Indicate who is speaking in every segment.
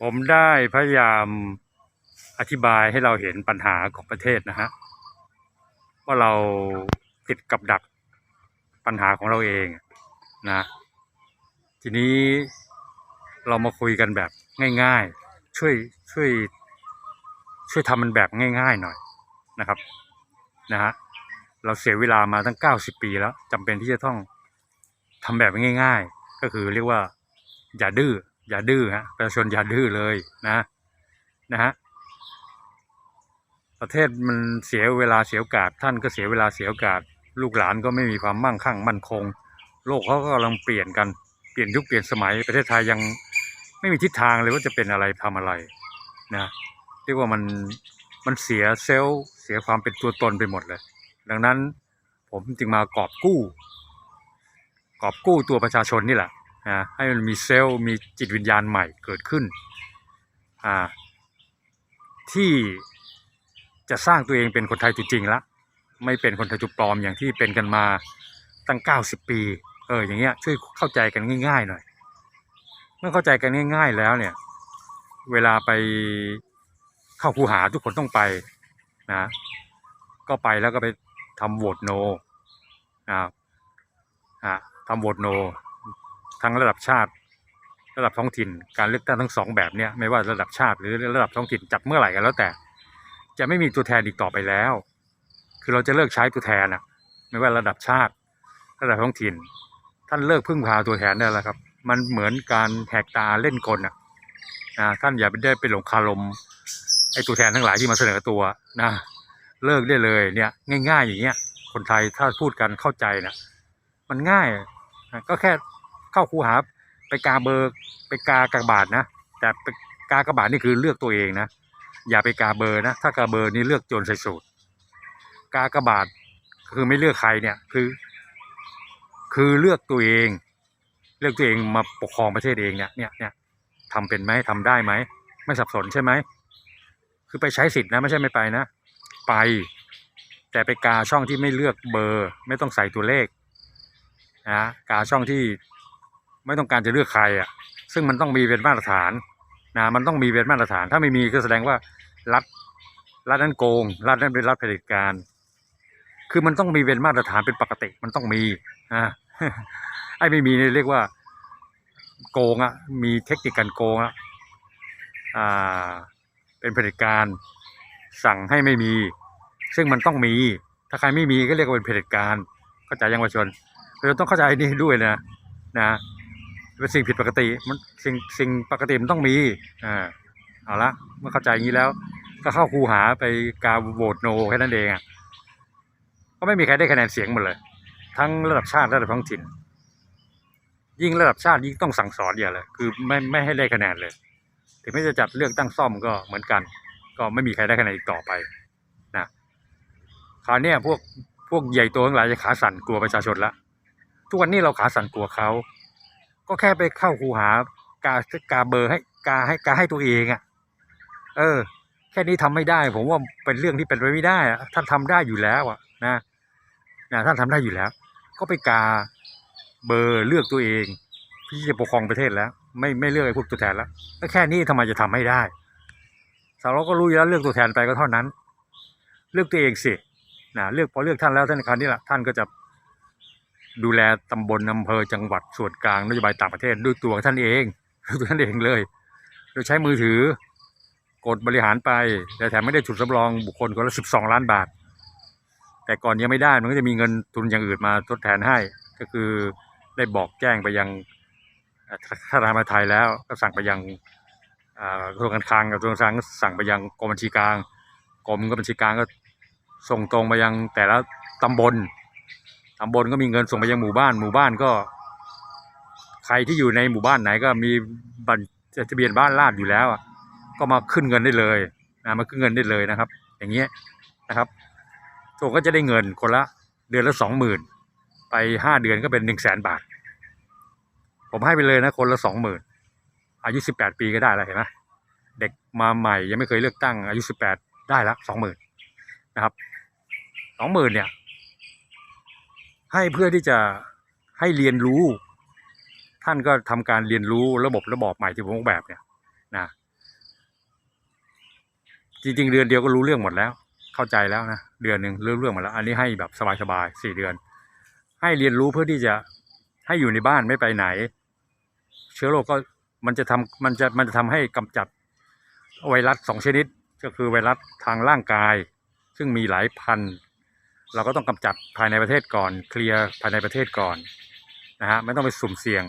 Speaker 1: ผมได้พยายามอธิบายให้เราเห็นปัญหาของประเทศนะฮะว่าเราติดกับดักปัญหาของเราเองนะ ทีนี้เรามาคุยกันแบบง่าย ๆ ช่วยช่วย ช่วยทำมันแบบง่าย ๆ หน่อยนะครับนะฮะเราเสียเวลามาตั้งเก้าสิบปีแล้วจำเป็นที่จะต้องทำแบบง่าย ๆ ก็คือเรียกว่าอย่าดื้อ อย่าดื้อฮะประชาชนอย่าดื้อเลยนะนะฮะประเทศมันเสียเวลาเสียโอกาส ท่านก็เสียเวลาเสียโอกาส ลูกหลานก็ไม่มีความมั่งคั่งมั่นคง โลกเขาก็กำลังเปลี่ยนกันเปลี่ยนยุคเปลี่ยนสมัยประเทศไทยยังไม่มีทิศทางเลยว่าจะเป็นอะไรทำอะไรนะเรียกว่ามันมันเสียเซลล์เสียความเป็นตัวตนไปหมดเลย ดังนั้นผมจึงมากอบกู้ กอบกู้ตัวประชาชนนี่แหละ นะให้มันมีเซลล์มีจิตวิญญาณใหม่เกิดขึ้นอ่าที่จะสร้างตัวเองเป็นคนไทยจริงๆละไม่เป็นคนไทยจุปลอมอย่างที่เป็นกันมาตั้งเก้าสิบปี เอออย่างเงี้ยช่วยเข้าใจกันง่าย ๆ หน่อย เมื่อเข้าใจกันง่าย ๆ แล้วเนี่ย เวลาไปเข้าคูหาทุกคนต้องไปนะก็ไปแล้วก็ไปทำโหวตโนนะครับอ่าทำโหวตโน ทั้งระดับชาติ ระดับท้องถิ่น การเลือกตั้งทั้งสองแบบเนี้ยไม่ว่าระดับชาติหรือระดับท้องถิ่นจัดเมื่อไหร่กันแล้วแต่ จะไม่มีตัวแทนอีกต่อไปแล้ว คือเราจะเลิกใช้ตัวแทนอะไม่ว่าระดับชาติ ระดับท้องถิ่น ท่านเลิกพึ่งพาตัวแทนได้แล้วครับ มันเหมือนการแหกตาเล่นกลอะนะท่านอย่าไปได้ไปหลงคารมไอ้ตัวแทนทั้งหลายที่มาเสนอตัวนะเลิกได้เลยเนี่ยง่าย ๆ อย่างเงี้ยคนไทยถ้าพูดกันเข้าใจนะมันง่ายก็แค่ เข้าคูหาไปกาเบอร์ไปกากระบาดนะ แต่กากระบาดนี่คือเลือกตัวเองนะ อย่าไปกาเบอร์นะ ถ้ากาเบอร์นี่เลือกโจรใส่สูตร กากบาทคือไม่เลือกใครเนี่ยคือ คือเลือกตัวเอง เลือกตัวเองมาปกครองประเทศเองเนี่ยเนี่ยเนี่ยทำเป็นไหมทำได้ไหมไม่สับสนใช่ไหมคือไปใช้สิทธินะไม่ใช่ไม่ไปนะ ไป แต่ไปกาช่องที่ไม่เลือกเบอร์ ไม่ต้องใส่ตัวเลขนะกาช่องที่ ไม่ต้องการจะเลือกใครอะ ซึ่งมันต้องมีเป็นมาตรฐานนะมันต้องมีเป็นมาตรฐาน ถ้าไม่มีก็แสดงว่ารัฐรัฐนั้นโกง รัฐนั้นเป็นรัฐเผด็จการ คือมันต้องมีเป็นมาตรฐานเป็นปกติ มันต้องมีอ่าไอ้ไม่มีเนี่ยเรียกว่า โกงอะ มีเทคนิคการโกงอะอ่า เป็นเผด็จการ สั่งให้ไม่มี ซึ่งมันต้องมี ถ้าใครไม่มีก็เรียกว่าเป็นเผด็จการ เข้าใจยังวะชนเราต้องเข้าใจนี่ด้วยนะ นะ เป็นสิ่งผิดปกติมันสิ่งสิ่งปกติมันต้องมีอ่าเอาละเมื่อเข้าใจอย่างนี้แล้ว ก็เข้าคูหาไปกาโหวตโนแค่นั้นเองอะก็ไม่มีใครได้คะแนนเสียงหมดเลย ทั้งระดับชาติระดับท้องถิ่น ยิ่งระดับชาติยิ่งต้องสั่งสอนอย่าเลยคือไม่ไม่ให้ได้คะแนนเลย ถึงแม้จะจัดเลือกตั้งซ่อมก็เหมือนกัน ก็ไม่มีใครได้คะแนนอีกต่อไปนะคราวเนี้ยพวกพวกใหญ่โตทั้งหลายจะขาสั่นกลัวประชาชนละทุกวันนี้เราขาสั่นกลัวเขา ก็แค่ไปเข้าคูหากากาเบอร์ให้กาให้กาให้ตัวเองอะ่ะ เออ แค่นี้ทำไม่ได้ ผมว่าเป็นเรื่องที่เป็นไปไม่ได้ท่านทำได้อยู่แล้วอะ นะนะท่านทำได้อยู่แล้ว ก็ไปกาเบอร์เลือกตัวเองที่จะปกครองประเทศแล้ว ไม่ไม่เลือกไอ้พวกตัวแทนแล้วแลแค่นี้ทำไมจะทำไม่ได้สาวเราก็รู้อยู่แล้วเลือกตัวแทนไปก็เท่านั้น เลือกตัวเองสินะเลือกพอเลือกท่านแล้วท่านคราวนี้แหละท่านก็จะ ดูแลตำบลอำเภอจังหวัดส่วนกลางนโยบายต่างประเทศด้วยตัวท่านเองด้วยตัวท่านเองเลย โดยใช้มือถือกดบริหารไปแต่แถมไม่ได้ฉุดสำรองบุคคลคนละสิบสองล้านบาท แต่ก่อนยังไม่ได้มันก็จะมีเงินทุนอย่างอื่นมาทดแทนให้ ก็คือได้บอกแจ้งไปยังธนาคารไทยแล้วก็สั่งไปยังกระทรวงการคลังกระทรวงการคลังสั่งไปยังกรมบัญชีกลางกรมบัญชีกลางก็ส่งตรงไปยังแต่ละตำบล ตำบลก็มีเงินส่งไปยังหมู่บ้าน หมู่บ้านก็ ใครที่อยู่ในหมู่บ้านไหนก็มีบัตรทะเบียนบ้านลาดอยู่แล้วก็มาขึ้นเงินได้เลยนะมาขึ้นเงินได้เลยนะครับ อย่างเงี้ยนะครับทุกคนก็จะได้เงินคนละเดือนละสองหมื่นไปห้าเดือนก็เป็นหนึ่งแสนบาท ผมให้ไปเลยนะคนละสองหมื่นอายุสิบแปดปีก็ได้แล้วเห็นไหมเด็กมาใหม่ยังไม่เคยเลือกตั้งอายุสิบแปดได้ละสองหมื่นนะครับสองหมื่นเนี่ย ให้เพื่อที่จะให้เรียนรู้ ท่านก็ทำการเรียนรู้ระบบระบอบใหม่ที่ผมออกแบบเนี่ยนะจริงๆเดือนเดียวก็รู้เรื่องหมดแล้ว เข้าใจแล้วนะเดือนหนึ่งรู้เรื่องหมดแล้ว อันนี้ให้แบบสบายๆสี่เดือน ให้เรียนรู้เพื่อที่จะให้อยู่ในบ้านไม่ไปไหน เชื้อโรคก็มันจะทำมันจะมันจะทำให้กำจัดไวรัสสองชนิดก็คือไวรัสทางร่างกาย ซึ่งมีหลายพัน เราก็ต้องกำจัดภายในประเทศก่อน เคลียร์ภายในประเทศก่อนนะฮะไม่ต้องไปสุ่มเสี่ยง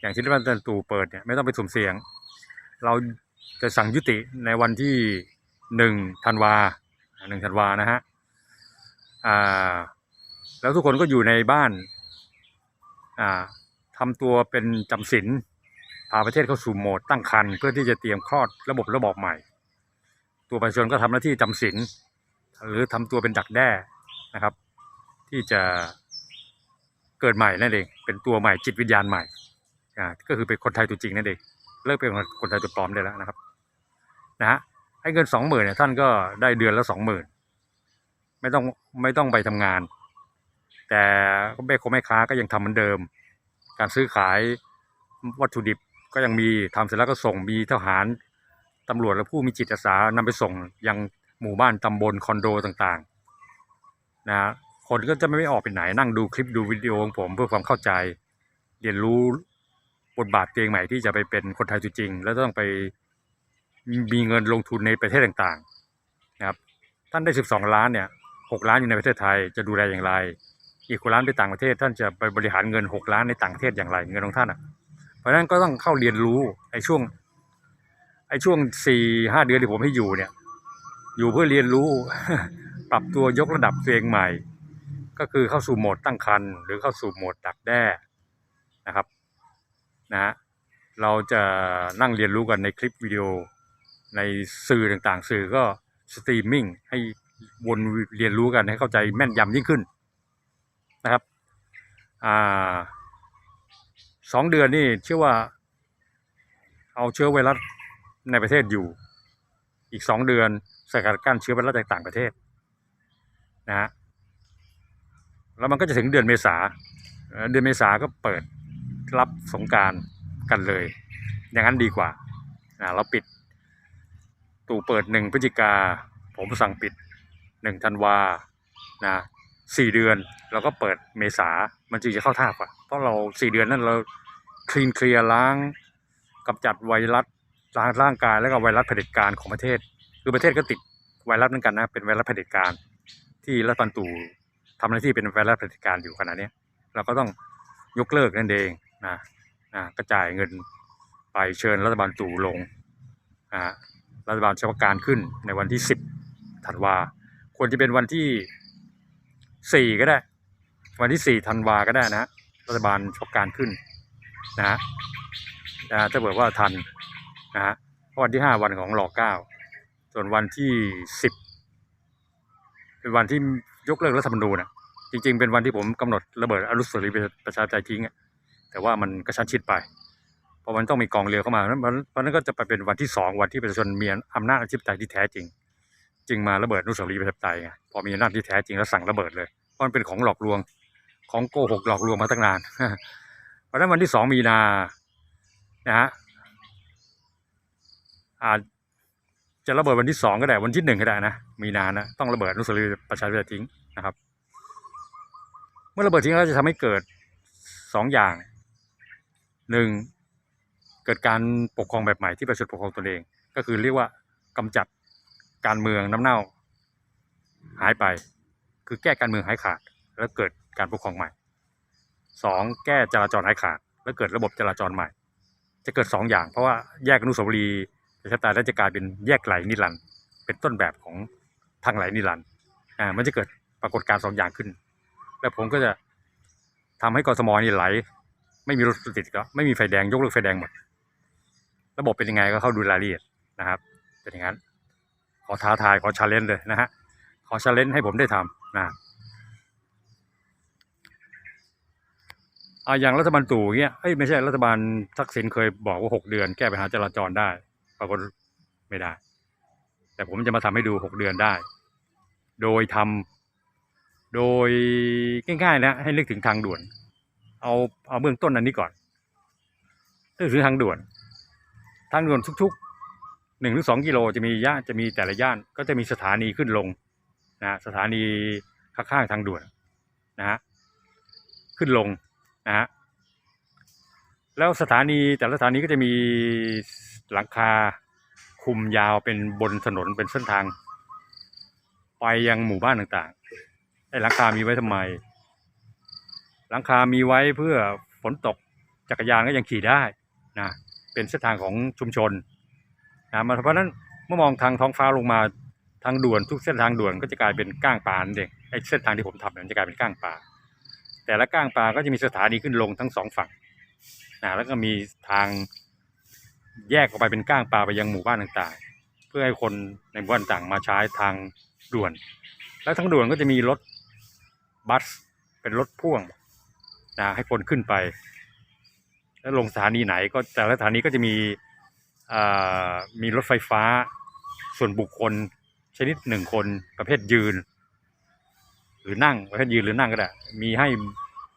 Speaker 1: อย่างที่รัฐบาลตู่เปิดเนี่ยไม่ต้องไปสุ่มเสี่ยง เราจะสั่งยุติในวันที่หนึ่งธันวาหนึ่งธันวานะฮะอ่าแล้วทุกคนก็อยู่ในบ้านอ่าทำตัวเป็นจำศีลพาประเทศเข้าสู่โหมดตั้งครรภ์เพื่อที่จะเตรียมคลอดระบบระบอบใหม่ ตัวประชาชนก็ทำหน้าที่จำศีล หรือทำตัวเป็นดักแด้นะครับ ที่จะเกิดใหม่นั่นเองเป็นตัวใหม่จิตวิญญาณใหม่อ่าก็คือเป็นคนไทยตัวจริงนั่นเองเลิกเป็นคนไทยตัวปลอมได้แล้วนะครับนะฮะให้เงินสองหมื่นเนี่ยท่านก็ได้เดือนละสองหมื่นไม่ต้องไม่ต้องไปทำงาน แต่แม่คงแม่ค้าก็ยังทำเหมือนเดิม การซื้อขายวัตถุดิบก็ยังมีทำเสร็จแล้วก็ส่งมีทหารตำรวจและผู้มีจิตอาสานำไปส่งยัง หมู่บ้านตำบลคอนโดต่างๆนะฮะคนก็จะไม่ออกไปไหนนั่งดูคลิปดูวิดีโอของผมเพื่อความเข้าใจ เรียนรู้บทบาทเตัวเองใหม่ที่จะไปเป็นคนไทยจริงๆแล้วต้องไปมีเงินลงทุนในประเทศต่างๆนะครับท่านได้ 12 ล้านเนี่ย6ล้านอยู่ในประเทศไทยจะดูแลอย่างไร อีก6ล้านไปต่างประเทศ ท่านจะไปบริหารเงิน 6 ล้านในต่างประเทศอย่างไรเงินของท่านอะเพราะฉะนั้นก็ต้องเข้าเรียนรู้ไอ้ช่วงไอ้ช่วงสี่ห้าเดือนที่ผมให้อยู่เนี่ย อยู่เพื่อเรียนรู้ ปรับตัวยกระดับตัวเองใหม่ ก็คือเข้าสู่โหมดตั้งครรภ์หรือเข้าสู่โหมดดักแด้นะครับนะฮะเราจะนั่งเรียนรู้กันในคลิปวิดีโอในสื่อต่างๆ สื่อก็สตรีมมิ่งให้วนเรียนรู้กันให้เข้าใจแม่นยำยิ่งขึ้นนะครับอ่าสองเดือนนี่เชื่อว่า เอาเชื้อไวรัสในประเทศอยู่ อีกสองเดือน กัดกั้นเชื้อไวรัสจากต่างประเทศนะฮะแล้วมันก็จะถึงเดือนเมษาเดือนเมษาก็เปิดรับสงการกันเลย อย่างนั้นดีกว่านะเราปิดตู่เปิดหนึ่งพฤศจิกา ผมสั่งปิดหนึ่งธันวานะสี่เดือนเราก็เปิดเมษามันจึงจะเข้าท่ากว่าเพราะเราสี่เดือนนั้นเราคลีนเคลียร์ล้างกำจัดไวรัสล้างร่างกายแล้วก็ไวรัสเผด็จการของประเทศ คือประเทศก็ติดไวรัสเหมือนกันนะ เป็นไวรัสเผด็จการ ที่รัฐบาลตู่ทำหน้าที่เป็นไวรัสเผด็จการอยู่ขณะนี้เราก็ต้องยกเลิกนั่นเองนะนะกระจายเงินไปเชิญรัฐบาลตู่ลงนะฮะรัฐบาลเฉพาะการขึ้นในวันที่สิบธันวาควรจะเป็นวันที่สี่ก็ได้ วันที่สี่ธันวาก็ได้นะฮะรัฐบาลเฉพาะการขึ้นนะฮะนะถ้าเกิดว่าทันนะฮะเพราะวันที่ห้าวันของรอเก้า ส่วนวันที่สิบเป็นวันที่ยกเลิกรัฐธรรมนูญนะจริง ๆ เป็นวันที่ผมกำหนดระเบิดอนุสาวรีย์ประชาธิปไตยทิ้งแต่ว่ามันกระชั้นชิดไปเพราะมันต้องมีกองเรือเข้ามาเพราะฉะนั้นก็จะไปเป็นวันที่สองวันที่ประชาชนมีอำนาจอธิปไตยที่แท้จริง จึงมาระเบิดอนุสาวรีย์ประชาธิปไตยไงพอมีอำนาจที่แท้จริงแล้วสั่งระเบิดเลยเพราะมันเป็นของหลอกลวงของโกหกหลอกลวงมาตั้งนาน เพราะฉะนั้นวันที่สองมีนา นะฮะอาจ จะระเบิดวันที่สองก็ได้วันที่หนึ่งก็ได้นะมีนานะต้องระเบิดนุสาวรีประชาธิปไตยทิ้งนะครับ เมื่อระเบิดทิ้งแล้วจะทำให้เกิดสองอย่างหนึ่งเกิดการปกครองแบบใหม่ที่ประชาชนปกครองตนเอง ก็คือเรียกว่ากำจัดการเมืองน้ำเน่าหายไป คือแก้การเมืองหายขาด แล้วเกิดการปกครองใหม่สองแก้จราจรหายขาด แล้วเกิดระบบจราจรใหม่ จะเกิดสองอย่าง เพราะว่าแยกอนุสาวรีย์ ประชายแล้วจะกลายเป็นแยกไหลนิรันด์เป็นต้นแบบของทางไหลนิรันด์อ่ามันจะเกิดปรากฏการณ์สองอย่างขึ้น แล้วผมก็จะทำให้กทมนี่ไหล ไม่มีรถติดก็ไม่มีไฟแดงยกเลิกไฟแดงหมด ระบบเป็นยังไงก็เข้าดูรายละเอียดนะครับเป็นอย่างนั้นขอท้าทายขอชาเลนจ์เลยนะฮะขอชาเลนจ์ให้ผมได้ทำนะอ่าอย่างรัฐบาลตู่เงี้ยเอ้ยไม่ใช่รัฐบาลทักษิณเคยบอกว่าหกเดือนแก้ปัญหาจราจรได้ ปรากฏไม่ได้ แต่ผมจะมาทำให้ดูหกเดือนได้ โดยทำโดยง่ายๆนะให้นึกถึงทางด่วน เอาเอาเบื้องต้นอันนี้ก่อนนึกถึงทางด่วน ทางด่วนทุกๆหนึ่งหรือสองกิโลจะมีย่านจะมีแต่ละย่านก็จะมีสถานีขึ้นลงนะสถานีข้างๆทางด่วนนะฮะขึ้นลงนะฮะแล้วสถานีแต่ละสถานีก็จะมี หลังคาคุมยาวเป็นบนถนนเป็นเส้นทาง ไปยังหมู่บ้านต่างๆไอ้หลังคามีไว้ทำไม หลังคามีไว้เพื่อฝนตกจักรยานก็ยังขี่ได้นะเป็นเส้นทางของชุมชนนะมันเพราะนั้นเมื่อมองทางท้องฟ้าลงมาทางด่วนทุกเส้นทางด่วนก็จะกลายเป็นก้างปลานั่นเองไอ้เส้นทางที่ผมทำเนี่ยจะกลายเป็นก้างปลาแต่ละก้างปลาก็จะมีสถานีขึ้นลงทั้งสองฝั่งนะแล้วก็มีทาง แยกออกไปเป็นก้างปลาไปยังหมู่บ้านต่างๆ เพื่อให้คนในหมู่บ้านต่างมาใช้ทางด่วน แล้วทางด่วนก็จะมีรถบัสเป็นรถพ่วงนะให้คนขึ้นไป แล้วลงสถานีไหนก็แต่ละสถานีก็จะมีอ่ามีรถไฟฟ้าส่วนบุคคลชนิดหนึ่งคนประเภทยืน หรือนั่งประเภทยืนหรือนั่งก็ได้มีให้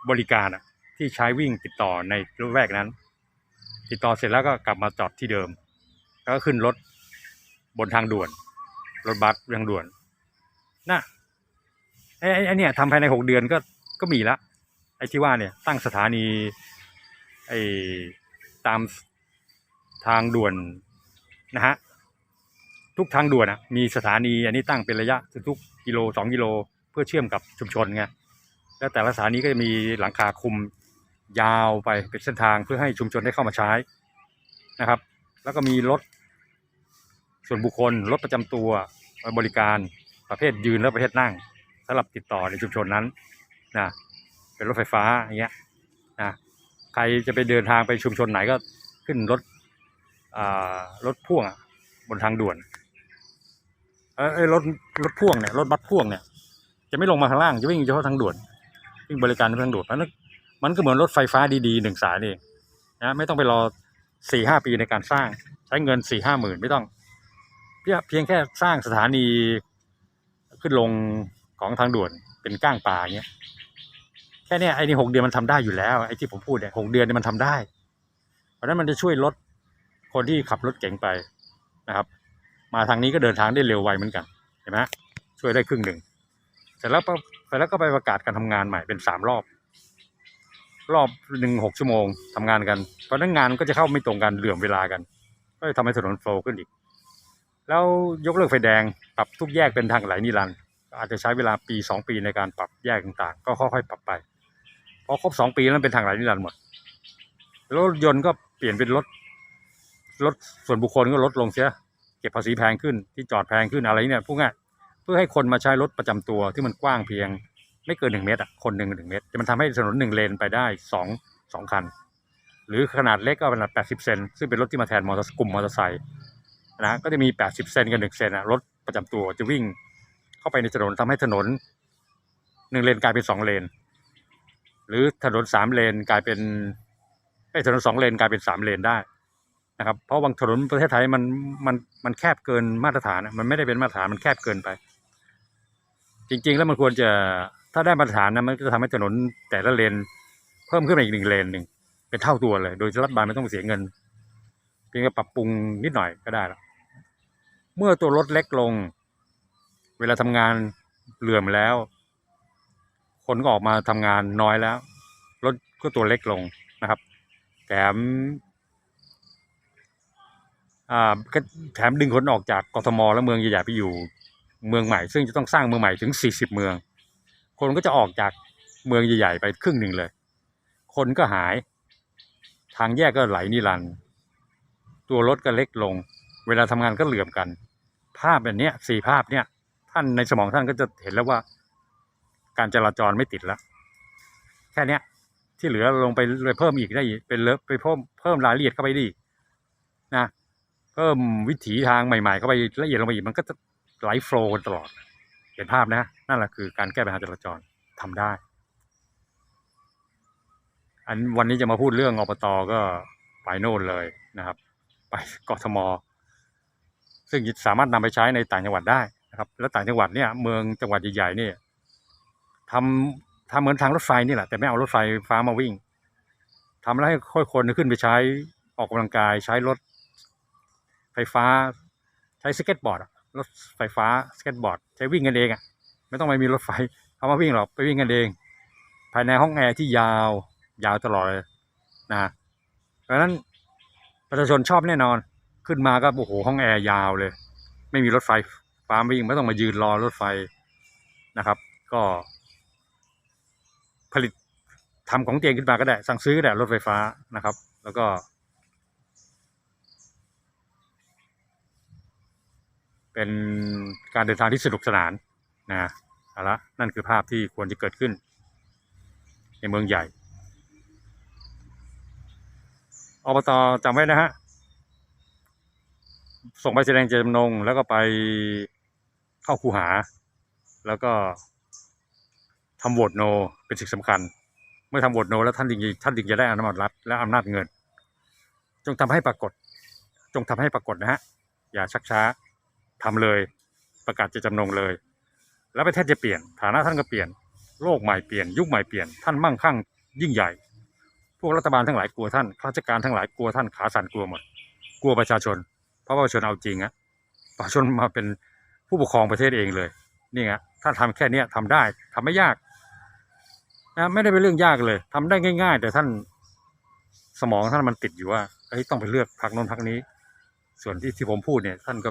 Speaker 1: บริการอะที่ใช้วิ่งติดต่อในระแวกนั้น ติดต่อเสร็จแล้วก็กลับมาจอดที่เดิม แล้วก็ขึ้นรถบนทางด่วน รถบัสทางด่วนน่ะไอ้ไอ้ไอ้เนี่ยทำภายในหกเดือนก็ก็มีละไอ้ที่ว่าเนี่ยตั้งสถานีไอ้ตามทางด่วนนะฮะทุกทางด่วนอะมีสถานีอันนี้ตั้งเป็นระยะทุกกิโลสองกิโลเพื่อเชื่อมกับชุมชนไงแล้วแต่ละสถานีก็จะมีหลังคาคุม ยาวไปเป็นเส้นทางเพื่อให้ชุมชนได้เข้ามาใช้นะครับ แล้วก็มีรถส่วนบุคคลรถประจำตัวบริการประเภทยืนและประเภทนั่งสำหรับติดต่อในชุมชนนั้นนะเป็นรถไฟฟ้าอย่างเงี้ยนะใครจะไปเดินทางไปชุมชนไหนก็ขึ้นรถอ่ารถพ่วงบนทางด่วนเออรถรถพ่วงเนี่ยรถบัสพ่วงเนี่ยจะไม่ลงมาข้างล่างจะวิ่งเฉพาะทางด่วนวิ่งบริการทางด่วนเพราะฉะนั้น มันก็เหมือนรถไฟฟ้าดีๆหนึ่งสายนี่เองนะไม่ต้องไปรอสี่ห้าปีในการสร้าง ใช้เงินสี่ห้าหมื่นไม่ต้อง เพียงเพียงแค่สร้างสถานีขึ้นลงของทางด่วนเป็นก้างปลาอย่างเงี้ยแค่เนี้ยไอ้นี่หกเดือนมันทำได้อยู่แล้วไอ้ที่ผมพูดเนี่ยหกเดือนเนี่ยมันทำได้ เพราะนั้นมันจะช่วยลดคนที่ขับรถเก๋งไปนะครับ มาทางนี้ก็เดินทางได้เร็วไวเหมือนกันเห็นไหมช่วยได้ครึ่งหนึ่งเสร็จแล้วก็เสร็จแล้วก็ไปประกาศการทำงานใหม่เป็นสามรอบ รอบหนึ่งหกชั่วโมงทำงานกัน เพราะนั้นงานก็จะเข้าไม่ตรงกันเหลื่อมเวลากัน ก็จะทำให้ถนนโฟล์ขึ้นอีก แล้วยกเลิกไฟแดงปรับทุกแยกเป็นทางไหลนิรันดร์อาจจะใช้เวลาปีสองปีในการปรับแยกต่างๆ ก็ค่อยๆปรับไปพอครบสองปีแล้วเป็นทางไหลนิรันดร์หมดรถยนต์ก็เปลี่ยนเป็นรถรถส่วนบุคคลก็ลดลงเสียเก็บภาษีแพงขึ้นที่จอดแพงขึ้นอะไรเนี่ยพวกนี้เพื่อให้คนมาใช้รถประจำตัวที่มันกว้างเพียง ไม่เกินหนึ่งเมตรอะคนหนึ่งหนึ่งเมตรจะมันทำให้ถนนหนึ่งเลนไปได้สองสองคัน หรือขนาดเล็กก็ขนาดแปดสิบเซนซึ่งเป็นรถที่มาแทนมอเตอร์กลุ่มมอเตอร์ไซค์นะก็จะมีแปดสิบเซนกับหนึ่งเซนอะรถประจำตัวจะวิ่งเข้าไปในถนนทำให้ถนนหนึ่งเลนกลายเป็นสองเลน หรือถนนสามเลนกลายเป็นไอ้ถนนสองเลนกลายเป็นสามเลนได้นะครับ เพราะบางถนนประเทศไทยมันมันมันแคบเกินมาตรฐานมันไม่ได้เป็นมาตรฐานมันแคบเกินไป จริง ๆ แล้วมันควรจะ ถ้าได้มาตรฐานนะมันก็จะทำให้ถนนแต่ละเลน เพิ่มขึ้นมาอีกหนึ่งเลนหนึ่งเป็นเท่าตัวเลย โดยรัฐบาลไม่ต้องเสียเงินเพียงแค่ปรับปรุงนิดหน่อยก็ได้แล้วเมื่อตัวรถเล็กลง เวลาทำงานเหลื่อมแล้ว คนก็ออกมาทำงานน้อยแล้ว รถก็ตัวเล็กลงนะครับแถมอ่าแถมดึงคนออกจากกทมและเมืองใหญ่ๆไปอยู่ เมืองใหม่ ซึ่งจะต้องสร้างเมืองใหม่ถึงสี่สิบเมือง คนก็จะออกจากเมืองใหญ่ๆไปครึ่งหนึ่งเลย คนก็หาย ทางแยกก็ไหลนิรันด์ตัวรถก็เล็กลง เวลาทำงานก็เหลื่อมกัน ภาพแบบนี้สี่ภาพเนี้ยท่านในสมองท่านก็จะเห็นแล้วว่า การจราจรไม่ติดแล้ว แค่เนี้ยที่เหลือลงไปเลยเพิ่มอีกได้อีกเป็นเลิฟไปเพิ่มเพิ่มรายละเอียดเข้าไปดีนะเพิ่มวิถีทางใหม่ๆเข้าไปละเอียดลงไปอีกมันก็จะไหลโฟล์ตลอด เห็นภาพนะนั่นแหละคือการแก้ปัญหาจราจรทำได้ อันวันนี้จะมาพูดเรื่องอบตก็ไปโน่นเลยนะครับ ไปกทม ซึ่งสามารถนำไปใช้ในต่างจังหวัดได้นะครับ แล้วต่างจังหวัดเนี่ยเมืองจังหวัดใหญ่ๆเนี่ยทำทำเหมือนทางรถไฟนี่แหละแต่ไม่เอารถไฟฟ้ามาวิ่งทำแล้วให้ค่อยคนขึ้นไปใช้ออกกำลังกายใช้รถไฟฟ้า ใช้สเก็ตบอร์ดรถไฟฟ้าสเก็ตบอร์ด ใช้วิ่งกันเองอะไม่ต้องไปมีรถไฟเขามาวิ่งหรอกไปวิ่งกันเอง ภายในห้องแอร์ที่ยาวยาวตลอดเลยนะเพราะฉะนั้นประชาชนชอบแน่นอนขึ้นมาก็โอ้โหห้องแอร์ยาวเลย ไม่มีรถไฟฟ้าวิ่งไม่ต้องมายืนรอรถไฟนะครับ ก็ ผลิตทำของเตัวเองขึ้นมาก็ได้ สั่งซื้อก็ได้รถไฟฟ้านะครับ แล้วก็ เป็นการเดินทางที่สนุกสนานนะเอาละนั่นคือภาพที่ควรจะเกิดขึ้น ในเมืองใหญ่อบตจำไว้นะฮะ ส่งไปแสดงเจตจำนง แล้วก็ไปเข้าคูหา แล้วก็ทำโหวตโนเป็นสิ่งสำคัญ เมื่อทำโหวตโน แล้วท่านถึงท่านถึงจะได้อำนาจรัฐและอำนาจเงิน จงทำให้ปรากฏ จงทำให้ปรากฏนะฮะ อย่าชักช้า ทำเลย ประกาศจตจำนงเลย แล้วประเทศจะเปลี่ยน ฐานะท่านก็เปลี่ยน โลกใหม่เปลี่ยน ยุคใหม่เปลี่ยน ท่านมั่งคั่งยิ่งใหญ่ พวกรัฐบาลทั้งหลายกลัวท่าน ข้าราชการทั้งหลายกลัวท่าน ขาสั่นกลัวหมด กลัวประชาชน เพราะประชาชนเอาจริงอะประชาชนมาเป็นผู้ปกครองประเทศเองเลย นี่ไงถ้าทำแค่เนี้ยทำได้ทำไม่ยากนะไม่ได้เป็นเรื่องยากเลยทำได้ง่าย ๆ แต่ท่านสมองท่านมันติดอยู่ว่าเฮ้ยต้องไปเลือกพรรคโน้นพรรคนี้ ส่วนที่ที่ผมพูดเนี่ย ท่านก็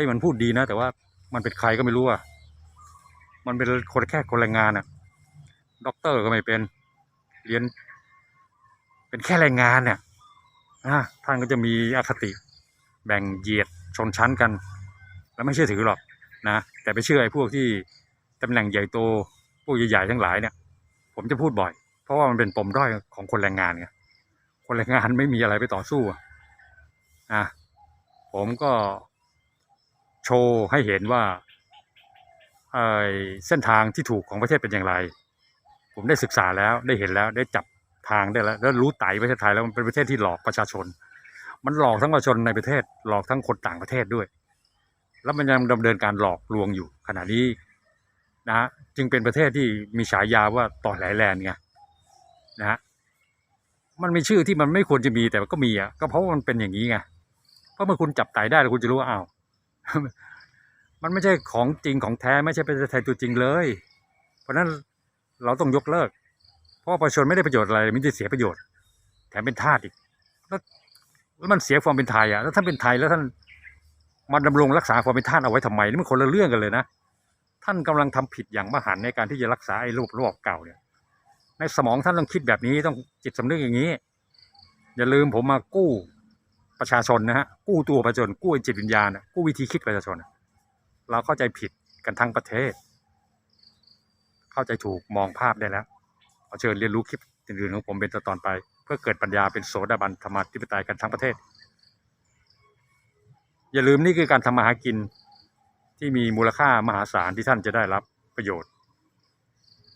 Speaker 1: ฮ้ยมันพูดดีนะ แต่ว่ามันเป็นใครก็ไม่รู้อะมันเป็นคนแค่คนแรงงานอะด็อกเตอร์ก็ไม่เป็นเรียน เป็นแค่แรงงานเนี่ยอะท่านก็จะมีอคติแบ่งเหยียดชนชั้นกัน แล้วไม่เชื่อถือหรอกนะแต่ไปเชื่อไอ้พวกที่ตำแหน่งใหญ่โตพวกใหญ่ๆทั้งหลายเนี่ย ผมจะพูดบ่อย เพราะว่ามันเป็นปมด้อยของคนแรงงานไงคนแรงงานไม่มีอะไรไปต่อสู้อะอะผมก็ โชว์ให้เห็นว่าเส้นทางที่ถูกของประเทศเป็นอย่างไร ผมได้ศึกษาแล้วได้เห็นแล้วได้จับทางได้แล้วแล้วรู้ไตประเทศไทยแล้วมันเป็นประเทศที่หลอกประชาชน มันหลอกทั้งประชาชนในประเทศ หลอกทั้งคนต่างประเทศด้วย แล้วมันยังดำเนินการหลอกลวงอยู่ขณะนี้นะฮะจึงเป็นประเทศที่มีฉายาว่าต่อแหลแลนด์ไงนะฮะมันมีชื่อที่มันไม่ควรจะมีแต่ก็มีอะก็เพราะมันเป็นอย่างนี้ไงเพราะเมื่อคุณจับไต่ได้แล้วคุณจะรู้ว่าอ้าว มันไม่ใช่ของจริงของแท้ไม่ใช่ประเทศไทยตัวจริงเลย เพราะฉะนั้นเราต้องยกเลิก เพราะประชาชนไม่ได้ประโยชน์อะไรมิได้เสียประโยชน์ แถมเป็นทาสอีกแล้วแล้วมันเสียความเป็นไทยอะแล้วท่านเป็นไทยแล้วท่านมาดำรงรักษาความเป็นทาสเอาไว้ทำไมนี่มันคนละเรื่องกันเลยนะท่านกำลังทำผิดอย่างมหันในการที่จะรักษาไอ้รูปรอบเก่าเนี่ย ในสมองท่านต้องคิดแบบนี้ต้องจิตสำนึกอย่างนี้ อย่าลืมผมมากู้ ประชาชนนะฮะกู้ตัวประชาชนกู้จิตวิญญาณกู้วิธีคิดประชาชน เราเข้าใจผิดกันทั้งประเทศ เข้าใจถูกมองภาพได้แล้วขอเชิญเรียนรู้คลิปอื่นๆของผมเป็นตอนไป เพื่อเกิดปัญญาเป็นโสดาบันธรรมาธิปไตยกันทั้งประเทศ อย่าลืมนี่คือการทำมาหากินที่มีมูลค่ามหาศาลที่ท่านจะได้รับประโยชน์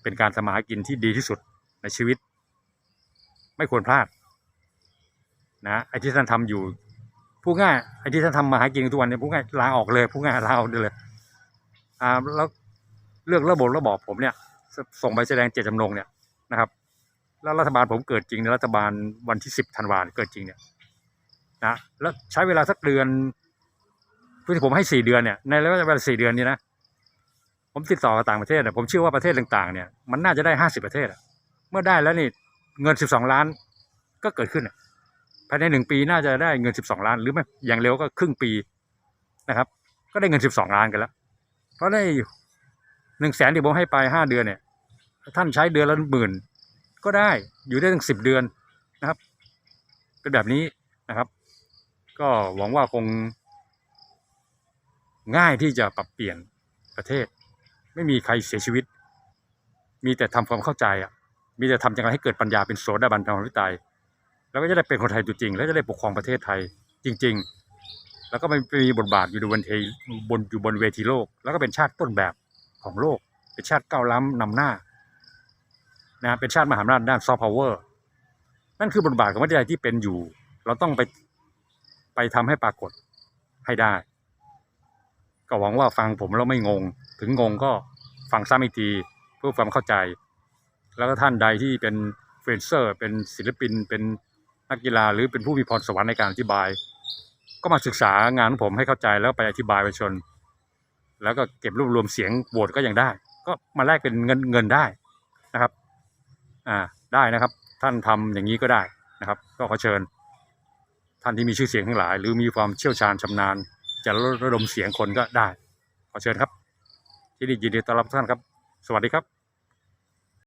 Speaker 1: เป็นการทำมาหากินที่ดีที่สุดในชีวิต ไม่ควรพลาด นะไอ้ที่ท่านทำอยู่พูดง่ายไอ้ที่ท่านทำมาหากินทุกวันเนี่ยพูดง่ายลาออกเลยพูดง่ายลาออกได้เลยอ่าแล้วเลือกระบบระบอบผมเนี่ยส่งไปแสดงเจตจำนงเนี่ยนะครับ แล้วรัฐบาลผมเกิดจริงในรัฐบาลวันที่สิบธันวาเกิดจริงเนี่ยนะแล้วใช้เวลาสักเดือนพื่อที่ผมให้สี่เดือนเนี่ยในระยะเวลาสี่เดือนนี้นะผมติดต่อกับต่างประเทศเนี่ยผมเชื่อว่าประเทศต่างๆ เนี่ยมันน่าจะได้ห้าสิบประเทศอะเมื่อได้แล้วนี่เงินสิบสองล้านก็เกิดขึ้น ภายในหนึ่งปีน่าจะได้เงินสิบสองล้าน หรือไม่อย่างเร็วก็ครึ่งปีนะครับ ก็ได้เงินสิบสองล้านกันแล้ว เพราะได้หนึ่งแสนที่ผมให้ไปห้าเดือนเนี่ย ท่านใช้เดือนละหมื่นก็ได้อยู่ได้ถึงสิบเดือนนะครับ เป็นแบบนี้นะครับ ก็หวังว่าคง ง่ายที่จะปรับเปลี่ยนประเทศ ไม่มีใครเสียชีวิต มีแต่ทำความเข้าใจอะมีแต่ทำอย่างไรให้เกิดปัญญาเป็นโสดาบันธรรมวิไตย แล้วก็จะได้เป็นคนไทยตัวจริง แล้วจะได้ปกครองประเทศไทยจริง ๆ แล้วก็ไม่มีบทบาทอยู่บนเทบนอยู่บนเวทีโลก แล้วก็เป็นชาติต้นแบบของโลก เป็นชาติก้าวล้ำนำหน้านะเป็นชาติมหาอำนาจด้านซอฟต์พาวเวอร์นั่นคือบทบาทของประเทศไทยที่เป็นอยู่ เราต้องไปไปทำให้ปรากฏให้ได้ ก็หวังว่าฟังผมแล้วไม่งง ถึงงงก็ฟังซ้ำอีกทีเพื่อความเข้าใจ แล้วก็ท่านใดที่เป็นเฟรนเซอร์ เป็นศิลปินเป็น นักกีฬาหรือเป็นผู้มีพรสวรรค์ในการอธิบาย ก็มาศึกษางานของผมให้เข้าใจแล้วไปอธิบายประชาชนแล้วก็เก็บรวบรวมเสียงโหวตก็ยังได้ ก็มาแลกเป็นเงินเงินได้นะครับอ่าได้นะครับ ท่านทำอย่างนี้ก็ได้นะครับ ก็ขอเชิญ ท่านที่มีชื่อเสียงทั้งหลาย หรือมีความเชี่ยวชาญชำนาญ จะระดมเสียงคนก็ได้ ขอเชิญครับ ที่นี่ยินดีต้อนรับท่านครับ สวัสดีครับ